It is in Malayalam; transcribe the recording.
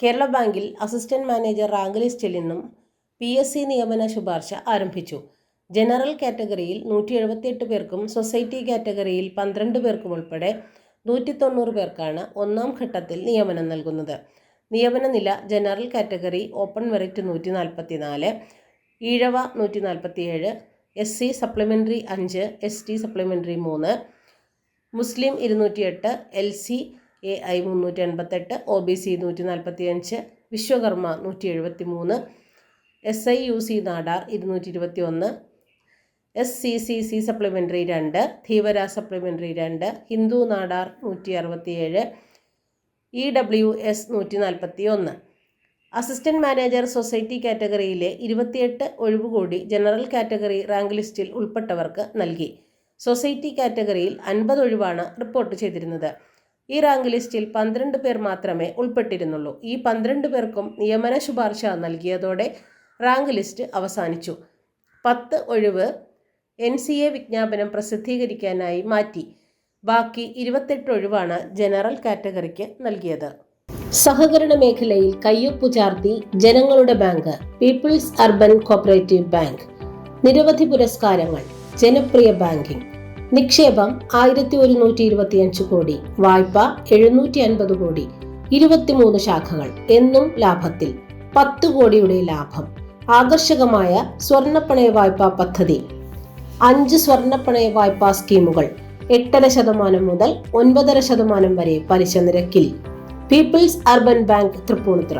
കേരള ബാങ്കിൽ അസിസ്റ്റന്റ് മാനേജർ റാങ്ക് ലിസ്റ്റിൽ നിന്നും പി എസ് സി നിയമന ശുപാർശ ആരംഭിച്ചു. ജനറൽ കാറ്റഗറിയിൽ നൂറ്റി എഴുപത്തിയെട്ട് പേർക്കും സൊസൈറ്റി കാറ്റഗറിയിൽ പന്ത്രണ്ട് പേർക്കും ഉൾപ്പെടെ നൂറ്റി തൊണ്ണൂറ് പേർക്കാണ് ഒന്നാം ഘട്ടത്തിൽ നിയമനം നൽകുന്നത്. നിയമന നില ജനറൽ കാറ്റഗറി ഓപ്പൺ മെറിറ്റ് നൂറ്റി നാൽപ്പത്തി നാല് ഈഴവ നൂറ്റി നാൽപ്പത്തിയേഴ് എസ് സി സപ്ലിമെന്ററി അഞ്ച് എസ് ടി സപ്ലിമെന്ററി മൂന്ന് മുസ്ലിം ഇരുന്നൂറ്റിയെട്ട് എൽ സി എ ഐ മുന്നൂറ്റി എൺപത്തെട്ട് ഒ ബി സി നൂറ്റി നാൽപ്പത്തി അഞ്ച് വിശ്വകർമ്മ നൂറ്റി എഴുപത്തി മൂന്ന് S I U C Nadar ഇരുന്നൂറ്റി ഇരുപത്തി ഒന്ന് S C C C supplementary രണ്ട് ധീവര സപ്ലിമെന്ററി രണ്ട് ഹിന്ദു നാടാർ നൂറ്റി അറുപത്തിയേഴ് ഇ ഡബ്ല്യു എസ് നൂറ്റി നാൽപ്പത്തി ഒന്ന് അസിസ്റ്റന്റ് മാനേജർ സൊസൈറ്റി കാറ്റഗറിയിലെ ഇരുപത്തിയെട്ട് ഒഴിവുകൂടി ജനറൽ കാറ്റഗറി റാങ്ക് ലിസ്റ്റിൽ ഉൾപ്പെട്ടവർക്ക് നൽകി. സൊസൈറ്റി കാറ്റഗറിയിൽ അൻപത് ഒഴിവാണ് റിപ്പോർട്ട് ചെയ്തിരുന്നത്. ഈ റാങ്ക് ലിസ്റ്റിൽ പന്ത്രണ്ട് പേർ മാത്രമേ ഉൾപ്പെട്ടിരുന്നുള്ളൂ. ഈ പന്ത്രണ്ട് പേർക്കും നിയമന ശുപാർശ നൽകിയതോടെ റാങ്ക് ലിസ്റ്റ് അവസാനിച്ചു. പത്ത് ഒഴിവ് എൻ സി എ വിജ്ഞാപനം പ്രസിദ്ധീകരിക്കാനായി മാറ്റി. ബാക്കി ഇരുപത്തെട്ട് ഒഴിവാണ് ജനറൽ കാറ്റഗറിക്ക് നൽകിയത്. സഹകരണ മേഖലയിൽ കയ്യൊപ്പു ചാർത്തി ജനങ്ങളുടെ bank people's urban cooperative bank നിരവധി പുരസ്കാരങ്ങൾ ജനപ്രിയ ബാങ്കിംഗ് നിക്ഷേപം ആയിരത്തി ഒരുന്നൂറ്റി ഇരുപത്തിയഞ്ച് കോടി. വായ്പ എഴുന്നൂറ്റി അൻപത് കോടി. ഇരുപത്തിമൂന്ന് ശാഖകൾ. എന്നും ലാഭത്തിൽ. പത്ത് കോടിയുടെ ലാഭം. ആകർഷകമായ സ്വർണപ്പണയ വായ്പാ പദ്ധതി. അഞ്ച് സ്വർണപ്പണയ വായ്പാ സ്കീമുകൾ. എട്ടര ശതമാനം മുതൽ ഒൻപതര ശതമാനം വരെ പലിശ നിരക്കിൽ. People's urban bank Tripunithura.